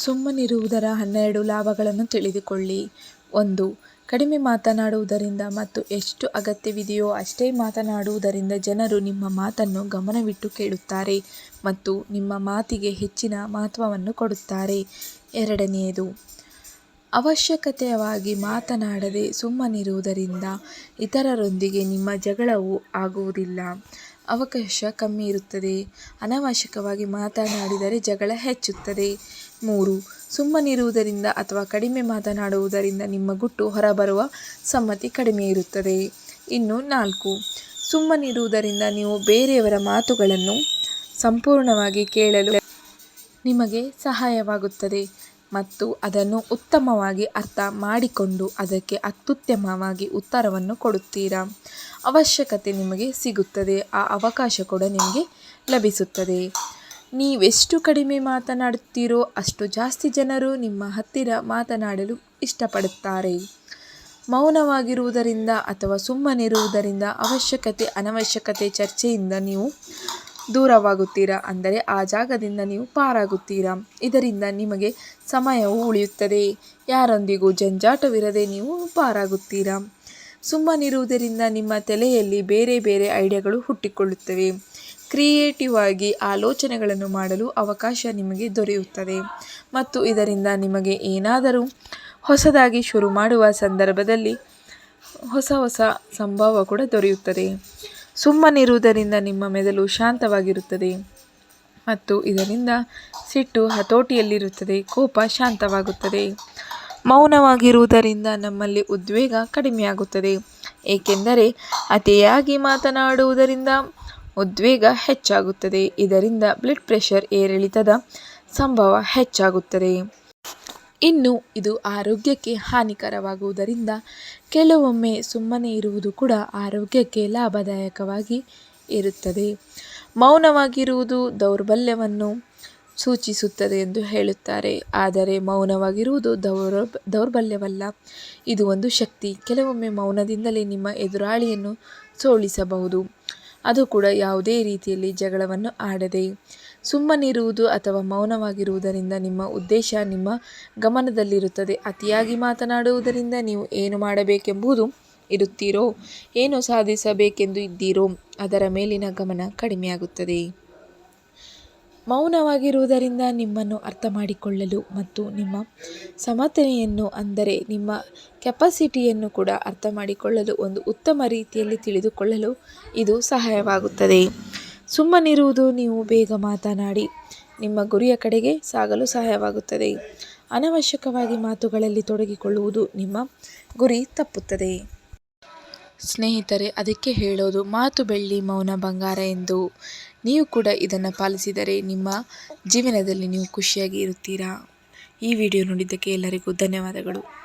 ಸುಮ್ಮನಿರುವುದರ ಹನ್ನೆರಡು ಲಾಭಗಳನ್ನು ತಿಳಿದುಕೊಳ್ಳಿ. ಒಂದು, ಕಡಿಮೆ ಮಾತನಾಡುವುದರಿಂದ ಮತ್ತು ಎಷ್ಟು ಅಗತ್ಯವಿದೆಯೋ ಅಷ್ಟೇ ಮಾತನಾಡುವುದರಿಂದ ಜನರು ನಿಮ್ಮ ಮಾತನ್ನು ಗಮನವಿಟ್ಟು ಕೇಳುತ್ತಾರೆ ಮತ್ತು ನಿಮ್ಮ ಮಾತಿಗೆ ಹೆಚ್ಚಿನ ಮಹತ್ವವನ್ನು ಕೊಡುತ್ತಾರೆ. ಎರಡನೆಯದು ಅವಶ್ಯಕತೆಯಾಗಿ ಮಾತನಾಡದೆ ಸುಮ್ಮನಿರುವುದರಿಂದ ಇತರರೊಂದಿಗೆ ನಿಮ್ಮ ಜಗಳವು ಆಗುವುದಿಲ್ಲ. ಅವಕಾಶ ಕಮ್ಮಿ ಇರುತ್ತದೆ. ಅನಾವಶ್ಯಕವಾಗಿ ಮಾತನಾಡಿದರೆ ಜಗಳ ಹೆಚ್ಚುತ್ತದೆ. ಮೂರು. ಸುಮ್ಮನಿರುವುದರಿಂದ ಅಥವಾ ಕಡಿಮೆ ಮಾತನಾಡುವುದರಿಂದ ನಿಮ್ಮ ಗುಟ್ಟು ಹೊರಬರುವ ಸಮ್ಮತಿ ಕಡಿಮೆ ಇರುತ್ತದೆ. ಇನ್ನು ನಾಲ್ಕು. ಸುಮ್ಮನಿರುವುದರಿಂದ ನೀವು ಬೇರೆಯವರ ಮಾತುಗಳನ್ನು ಸಂಪೂರ್ಣವಾಗಿ ಕೇಳಲು ನಿಮಗೆ ಸಹಾಯವಾಗುತ್ತದೆ ಮತ್ತು ಅದನ್ನು ಉತ್ತಮವಾಗಿ ಅರ್ಥ ಮಾಡಿಕೊಂಡು ಅದಕ್ಕೆ ಅತ್ಯುತ್ತಮವಾಗಿ ಉತ್ತರವನ್ನು ಕೊಡುತ್ತೀರಾ? ಅವಶ್ಯಕತೆ ನಿಮಗೆ ಸಿಗುತ್ತದೆ. ಆ ಅವಕಾಶ ಕೂಡ ನಿಮಗೆ ಲಭಿಸುತ್ತದೆ. ನೀವೆಷ್ಟು ಕಡಿಮೆ ಮಾತನಾಡುತ್ತೀರೋ ಅಷ್ಟು ಜಾಸ್ತಿ ಜನರು ನಿಮ್ಮ ಹತ್ತಿರ ಮಾತನಾಡಲು ಇಷ್ಟಪಡುತ್ತಾರೆ. ಮೌನವಾಗಿರುವುದರಿಂದ ಅಥವಾ ಸುಮ್ಮನಿರುವುದರಿಂದ ಅವಶ್ಯಕತೆ, ಅನವಶ್ಯಕತೆ ಚರ್ಚೆಯಿಂದ ನೀವು ದೂರವಾಗುತ್ತೀರಾ? ಅಂದರೆ ಆ ಜಾಗದಿಂದ ನೀವು ಪಾರಾಗುತ್ತೀರಾ? ಇದರಿಂದ ನಿಮಗೆ ಸಮಯವು ಉಳಿಯುತ್ತದೆ. ಯಾರೊಂದಿಗೂ ಜಂಜಾಟವಿರದೆ ನೀವು ಪಾರಾಗುತ್ತೀರಾ? ಸುಮ್ಮನಿರುವುದರಿಂದ ನಿಮ್ಮ ತಲೆಯಲ್ಲಿ ಬೇರೆ ಬೇರೆ ಐಡಿಯಾಗಳು ಹುಟ್ಟಿಕೊಳ್ಳುತ್ತವೆ. ಕ್ರಿಯೇಟಿವ್ ಆಗಿ ಆಲೋಚನೆಗಳನ್ನು ಮಾಡಲು ಅವಕಾಶ ನಿಮಗೆ ದೊರೆಯುತ್ತದೆ. ಮತ್ತು ಇದರಿಂದ ನಿಮಗೆ ಏನಾದರೂ ಹೊಸದಾಗಿ ಶುರು ಮಾಡುವ ಸಂದರ್ಭದಲ್ಲಿ ಹೊಸ ಹೊಸ ಸಂಭವ ಕೂಡ ದೊರೆಯುತ್ತದೆ. ಸುಮ್ಮನಿರುವುದರಿಂದ ನಿಮ್ಮ ಮೆದುಳು ಶಾಂತವಾಗಿರುತ್ತದೆ ಮತ್ತು ಇದರಿಂದ ಸಿಟ್ಟು ಹತೋಟಿಯಲ್ಲಿರುತ್ತದೆ. ಕೋಪ ಶಾಂತವಾಗುತ್ತದೆ. ಮೌನವಾಗಿರುವುದರಿಂದ ನಮ್ಮಲ್ಲಿ ಉದ್ವೇಗ ಕಡಿಮೆಯಾಗುತ್ತದೆ. ಏಕೆಂದರೆ ಅತಿಯಾಗಿ ಮಾತನಾಡುವುದರಿಂದ ಉದ್ವೇಗ ಹೆಚ್ಚಾಗುತ್ತದೆ. ಇದರಿಂದ ಬ್ಲಡ್ ಪ್ರೆಷರ್ ಏರಿಳಿತದ ಸಂಭವ ಹೆಚ್ಚಾಗುತ್ತದೆ. ಇನ್ನು ಇದು ಆರೋಗ್ಯಕ್ಕೆ ಹಾನಿಕರವಾಗುವುದರಿಂದ ಕೆಲವೊಮ್ಮೆ ಸುಮ್ಮನೆ ಇರುವುದು ಕೂಡ ಆರೋಗ್ಯಕ್ಕೆ ಲಾಭದಾಯಕವಾಗಿ ಇರುತ್ತದೆ. ಮೌನವಾಗಿರುವುದು ದೌರ್ಬಲ್ಯವನ್ನು ಸೂಚಿಸುತ್ತದೆ ಎಂದು ಹೇಳುತ್ತಾರೆ. ಆದರೆ ಮೌನವಾಗಿರುವುದು ದೌರ್ ದೌರ್ಬಲ್ಯವಲ್ಲ. ಇದು ಒಂದು ಶಕ್ತಿ. ಕೆಲವೊಮ್ಮೆ ಮೌನದಿಂದಲೇ ನಿಮ್ಮ ಎದುರಾಳಿಯನ್ನು ಸೋಲಿಸಬಹುದು. ಅದು ಕೂಡ ಯಾವುದೇ ರೀತಿಯಲ್ಲಿ ಜಗಳವನ್ನು ಆಡದೆ. ಸುಮ್ಮನಿರುವುದು ಅಥವಾ ಮೌನವಾಗಿರುವುದರಿಂದ ನಿಮ್ಮ ಉದ್ದೇಶ ನಿಮ್ಮ ಗಮನದಲ್ಲಿರುತ್ತದೆ. ಅತಿಯಾಗಿ ಮಾತನಾಡುವುದರಿಂದ ನೀವು ಏನು ಮಾಡಬೇಕೆಂಬುದು ಇರುತ್ತೀರೋ, ಏನು ಸಾಧಿಸಬೇಕೆಂದು ಇದ್ದೀರೋ ಅದರ ಮೇಲಿನ ಗಮನ ಕಡಿಮೆಯಾಗುತ್ತದೆ. ಮೌನವಾಗಿರುವುದರಿಂದ ನಿಮ್ಮನ್ನು ಅರ್ಥ ಮಾಡಿಕೊಳ್ಳಲು ಮತ್ತು ನಿಮ್ಮ ಸಮರ್ಥನೆಯನ್ನು ಅಂದರೆ ನಿಮ್ಮ ಕೆಪಾಸಿಟಿಯನ್ನು ಕೂಡ ಅರ್ಥ ಮಾಡಿಕೊಳ್ಳಲು ಒಂದು ಉತ್ತಮ ರೀತಿಯಲ್ಲಿ ತಿಳಿದುಕೊಳ್ಳಲು ಇದು ಸಹಾಯವಾಗುತ್ತದೆ. ಸುಮ್ಮನಿರುವುದು ನೀವು ಬೇಗ ಮಾತನಾಡಿ ನಿಮ್ಮ ಗುರಿಯ ಕಡೆಗೆ ಸಾಗಲು ಸಹಾಯವಾಗುತ್ತದೆ. ಅನವಶ್ಯಕವಾಗಿ ಮಾತುಗಳಲ್ಲಿ ತೊಡಗಿಕೊಳ್ಳುವುದು ನಿಮ್ಮ ಗುರಿ ತಪ್ಪುತ್ತದೆ. ಸ್ನೇಹಿತರೆ, ಅದಕ್ಕೆ ಹೇಳೋದು ಮಾತು ಬೆಳ್ಳಿ ಮೌನ ಬಂಗಾರ ಎಂದು. ನೀವು ಕೂಡ ಇದನ್ನು ಪಾಲಿಸಿದರೆ ನಿಮ್ಮ ಜೀವನದಲ್ಲಿ ನೀವು ಖುಷಿಯಾಗಿ ಇರುತ್ತೀರಾ? ಈ ವಿಡಿಯೋ ನೋಡಿದ್ದಕ್ಕೆ ಎಲ್ಲರಿಗೂ ಧನ್ಯವಾದಗಳು.